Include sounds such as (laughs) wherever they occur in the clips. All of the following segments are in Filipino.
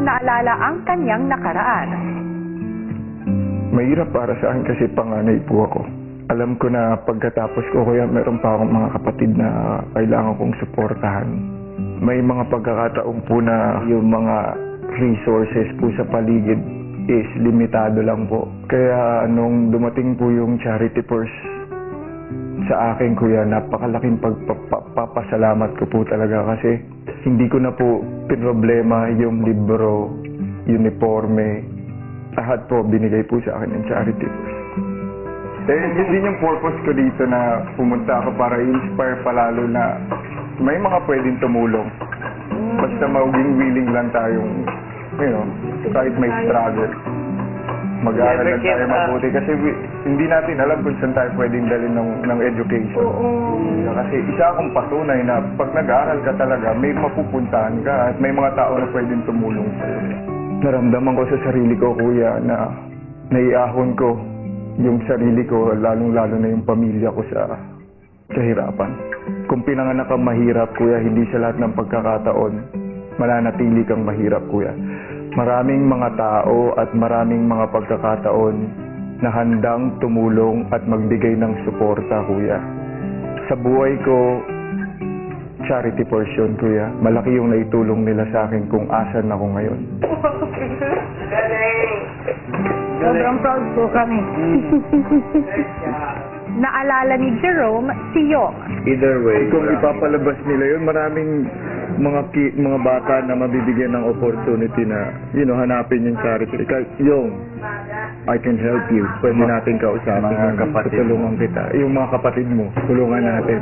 naalala ang kanyang nakaraan. Mahirap para sa akin kasi panganay po ako. Alam ko na pagkatapos ko kaya meron pa akong mga kapatid na kailangan kong suportahan. May mga pagkakataon po na yung mga resources po sa paligid is limitado lang po. Kaya nung dumating po yung charity purse sa akin kuya, napakalaking pagpapasalamat ko po talaga kasi hindi ko na po pinroblema yung libro, uniforme, lahat po binigay po sa akin ng charity purse. Eh, yun din yung purpose ko dito na pumunta ako para i-inspire palalo na may mga pwedeng tumulong. Basta maging willing lang tayong, you know, kahit may struggle. Mag-aaral lang tayo mabuti kasi we- hindi natin alam kung saan tayo pwedeng dalhin ng, ng education. Kasi isa akong patunay na pag nag-aaral ka talaga, may mapupuntahan ka at may mga tao na pwedeng tumulong sa'yo. Naramdaman ko sa sarili ko, kuya, na naiahon ko yung sarili ko, lalong-lalo na yung pamilya ko sa kahirapan. Kung pinanganak kang mahirap, kuya, hindi sa lahat ng pagkakataon, mananatili kang mahirap, kuya. Maraming mga tao at maraming mga pagkakataon na handang tumulong at magbigay ng suporta, kuya. Sa buhay ko, charity portion, kuya. Malaki yung naitulong nila sa akin kung asan ako ngayon. (laughs) Sobrang proud po kami. (laughs) Naalala ni Jerome si Yong. Either way, kung ipapalabas nila yun, maraming mga ki- mga bata na mabibigyan ng opportunity na, you know, hanapin yung charity. Kahit yung, I can help you. Pwede natin kausapin mga kapatid. Tutulungan kita. Yung mga kapatid mo, tulungan natin.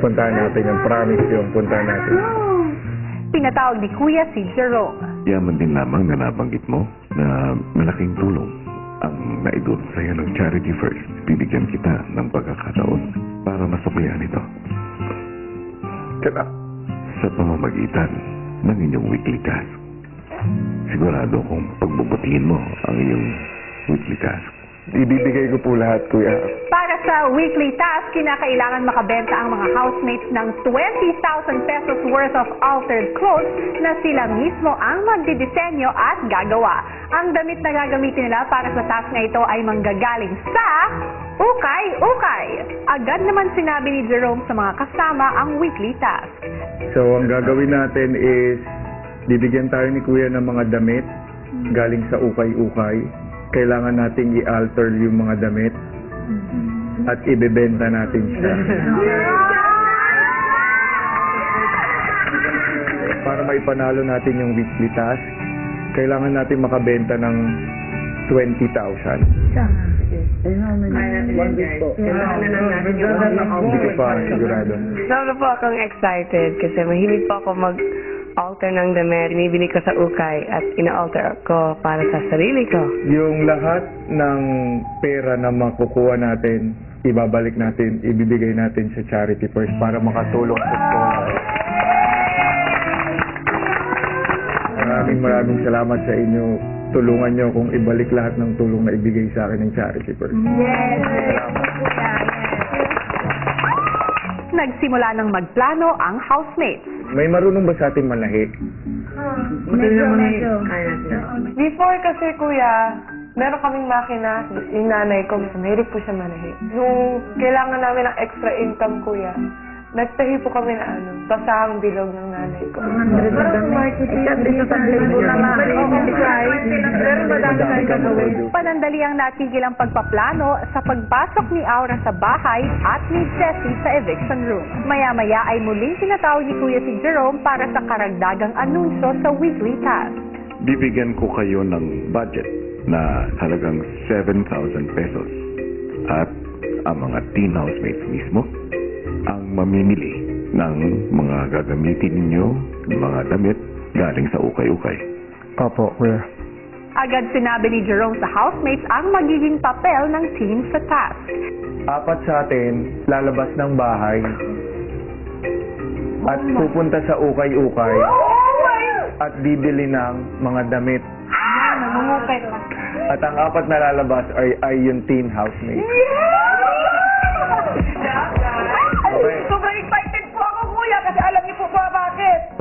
Puntahan natin yung promise yung puntahan natin. Pinatawag ni Kuya si Jerome. Yaman din lamang na nabanggit mo na malaking tulong ang naidulong sa'yo ng Charity First. Bibigyan kita ng pagkakataon para masuklian ito Kaya, sa pamamagitan ng inyong weekly task. Sigurado kong pagbubutihin mo ang iyong weekly task. ibibigay ko po lahat, kuya. Para sa weekly task, kinakailangan makabenta ang mga housemates ng 20,000 pesos worth of altered clothes na sila mismo ang magdidisenyo at gagawa. Ang damit na gagamitin nila para sa task na ito ay manggagaling sa ukay-ukay. Agad naman sinabi ni Jerome sa mga kasama ang weekly task. So, ang gagawin natin is, bibigyan tayo ni Kuya ng mga damit galing sa ukay-ukay. Kailangan nating i-alter yung mga damit at ibebenta natin siya. Para maipanalo natin yung weekly task, kailangan natin makabenta ng 20,000. Hindi ko pa sigurado. Sobra po akong excited kasi mahilig po ako mag-alter ng damit. Binibili ko sa ukay at ina-alter ko para sa sarili ko. Yung lahat ng pera na makukuha natin, ibabalik natin, ibibigay natin sa charity first para makatulong sa school. Maraming maraming salamat sa inyo. Tulungan nyo kung ibalik lahat ng tulong na ibigay sa akin ng charity first. Nagsimula ng magplano ang housemates. May marunong ba sa atin malahi? Before kasi kuya, meron kaming makina, yung nanay ko, mahilig po siya manahi. Yung kailangan namin ng extra income kuya, nagtahi po kami na ano, basahang bilog ng nanay ko. Pero madami tayong gagawin. Panandali ang natigil ang pagpaplano sa pagpasok ni Aura sa bahay at ni Jessie sa eviction room. Maya-maya ay muling tinatawag ni Kuya si Jerome para sa karagdagang anunsyo sa weekly task. Bibigyan ko kayo ng budget na halagang 7,000 pesos. At ang mga teen housemates mismo ang mamimili ng mga gagamitin ninyo, mga damit galing sa ukay-ukay. Opo, kuya. Agad sinabi ni Jerome sa housemates ang magiging papel ng team sa task. Apat sa atin, lalabas ng bahay at pupunta sa ukay-ukay at bibili ng mga damit. Namumukay. At ang apat na lalabas ay, ay yung teen housemate.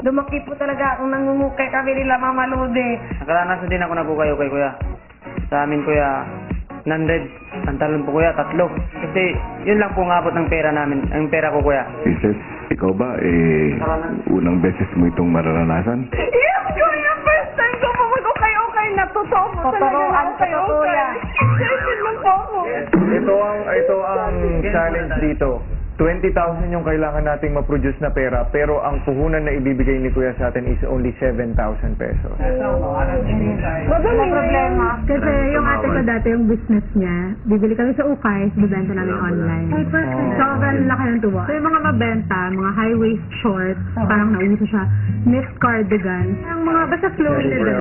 Lumaki po talaga ang nangungukay kami nila Mama Lode. Nakaranas din ako na po kayo kay kuya. Sa amin kuya, 100. Ang talon po kuya, tatlo. Kasi yun lang po ang abot ng pera namin. Ang pera ko kuya. Princess, ikaw ba, eh, unang beses mo itong mararanasan? Yes, kuya! First time ko po mag-okay-okay na totoo po talaga na ko to, kuya. Excited lang po ako. Ito ang ito ang challenge dito. 20,000 yung kailangan nating ma-produce na pera pero ang puhunan na ibibigay ni Kuya sa atin is only 7,000 pesos. Madali problema. Kasi yung ate ko dati, yung business niya, bibili kami sa ukay, bibenta namin online. So, ganun laki ng tuwa. So, yung mga mabenta, mga high-waist shorts, parang nauso siya, knit cardigan, yung mga basta flowy na